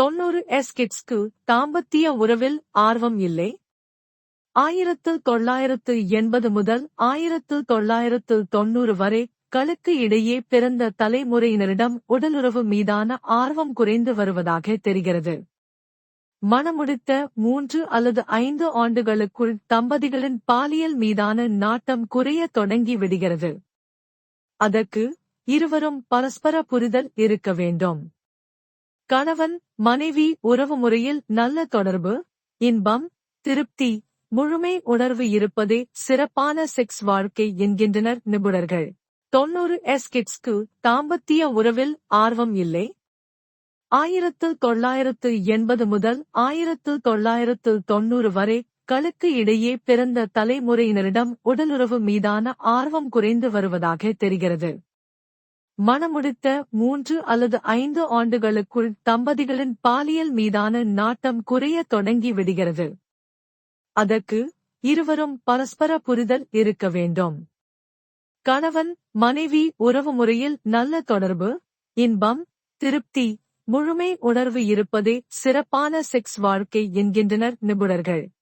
தொன்னூறு எஸ் கிட்ஸ்க்கு தாம்பத்திய உறவில் ஆர்வம் இல்லை? ஆயிரத்து தொள்ளாயிரத்து எண்பது முதல் ஆயிரத்து தொள்ளாயிரத்து தொன்னூறு வரை களுக்கு இடையே பிறந்த தலைமுறையினரிடம் உடலுறவு மீதான ஆர்வம் குறைந்து வருவதாக தெரிகிறது. மணமுடித்த மூன்று அல்லது ஐந்து ஆண்டுகளுக்குள் தம்பதிகளின் பாலியல் மீதான நாட்டம் குறைய தொடங்கி விடுகிறது. அதற்கு இருவரும் பரஸ்பர புரிதல் இருக்க வேண்டும். கணவன் மனைவி உறவு முறையில் நல்ல தொடர்பு இன்பம் திருப்தி முழுமை உணர்வு இருப்பதே சிறப்பான செக்ஸ் வாழ்க்கை என்கின்றனர் நிபுணர்கள். தொன்னூறு எஸ்கிட்ஸ்க்கு தாம்பத்திய உறவில் ஆர்வம் இல்லை. ஆயிரத்து தொள்ளாயிரத்து எண்பது முதல் ஆயிரத்து தொள்ளாயிரத்து தொன்னூறு வரை களுக்கு இடையே பிறந்த தலைமுறையினரிடம் உடலுறவு மீதான ஆர்வம் குறைந்து வருவதாக தெரிகிறது. மணமுடித்த மூன்று அல்லது ஐந்து ஆண்டுகளுக்குள் தம்பதிகளின் பாலியல் மீதான நாட்டம் குறைய தொடங்கி விடுகிறது. அதற்கு இருவரும் பரஸ்பர புரிதல் இருக்க வேண்டும். கணவன் மனைவி உறவு முறையில் நல்ல தொடர்பு இன்பம் திருப்தி முழுமை உணர்வு இருப்பதே சிறப்பான செக்ஸ் வாழ்க்கை என்கின்றனர் நிபுணர்கள்.